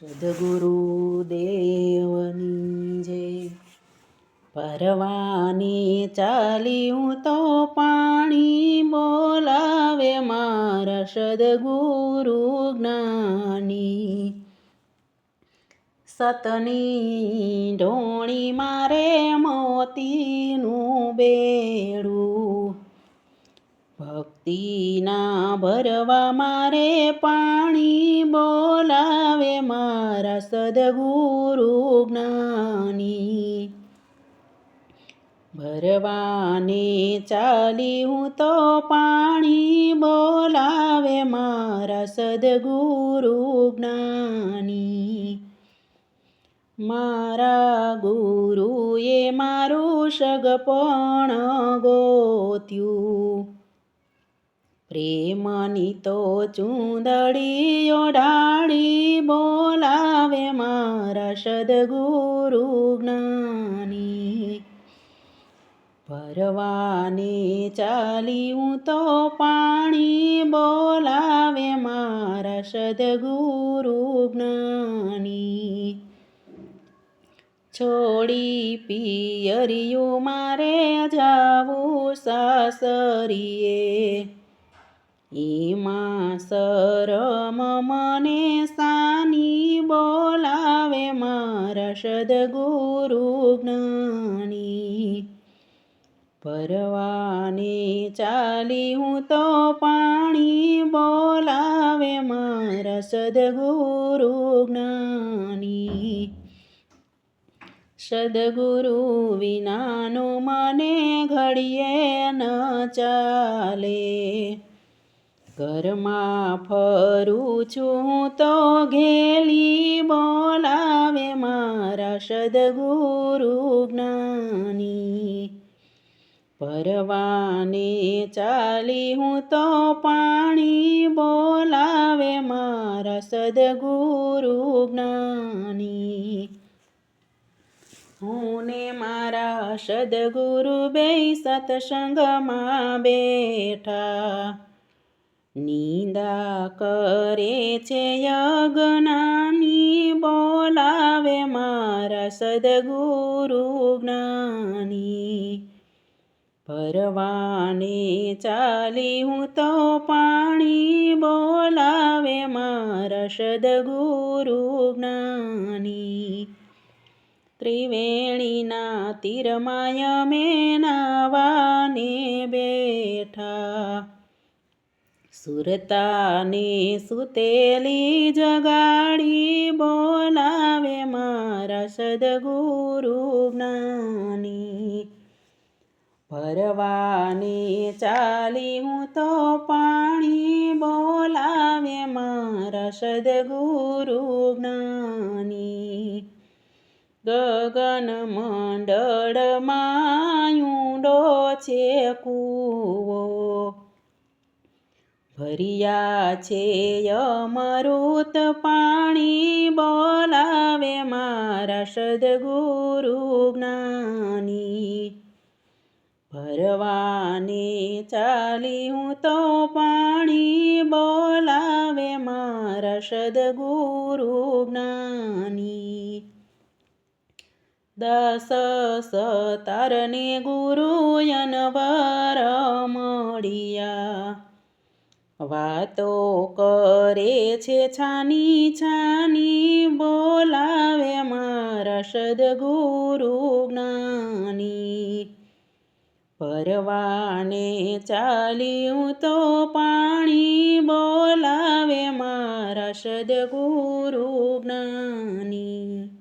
સદગુરુ દેવની જય. પરવાની ચાલ્યું તો પાણી બોલાવે મારા સદગુરુ જ્ઞાની. સતની ઢોણી મારે મોતીનું બેડું ભક્તિના ભરવા મારે પાણી બોલાવે મારા સદગુરુ જ્ઞાની. ભરવાને ચાલી હું તો પાણી બોલાવે મારા સદગુરુ જ્ઞાની. મારા ગુરુએ મારું સગપણ ગોત્યું. પ્રેમની તો ચૂંદડી ઓઢાડી બોલાવે મારા સદગુરુ જ્ઞાની. ભરવાને ચાલી હું તો પાણી બોલાવે મારા સદગુરુ જ્ઞાની. છોડી પિયરિયું મારે જાવું સાસરીએ. એમાં શરમ મને સાની બોલાવે મારા સદગુરુ જ્ઞાની. ભરવાને ચાલી હું તો પાણી બોલાવે મારા સદગુરુ જ્ઞાની. સદગુરુ વિનાનું મને ઘડીએ ન ચાલે. ઘરમાં ફરું છું તો ઘેલી બોલાવે મારા સદગુરુ જ્ઞાની. પરવાને ચાલી હું તો પાણી બોલાવે મારા સદગુરુ જ્ઞાની. હું ને મારા સદગુરુ બે સત્સંગમાં બેઠા. નિંદા કરે છે યજ્ઞાની, બોલાવે મારા સદગુરુ જ્ઞાની. ભરવાને ચાલી હું તો પાણી, બોલાવે મારા સદગુરુ જ્ઞાની. ત્રિવેણીના તીરમાય મેં નાવાને બેઠા. સુરતાને સુતેલી જગાડી બોલાવે મારા સદગુરુ જ્ઞાની. ભરવાની ચાલી હું તો પાણી બોલાવે મારા સદગુરુ જ્ઞાની. ગગન મંડળમાં ઊંડો છે કૂવો. ભર્યા છે અમૃત પાણી, બોલાવે મારા સદગુરુ જ્ઞાની. ભરવાને ચાલી હું તો પાણી, બોલાવે મારા સદગુરુ જ્ઞાની. દસ સતારને ગુરુ અનવર મળ્યા. વાતો કરે છે છાની છાની, બોલાવે મારા સદગુરુ જ્ઞાની. પરવાને ચાલ્યું તો પાણી, બોલાવે મારા સદગુરુ જ્ઞાની.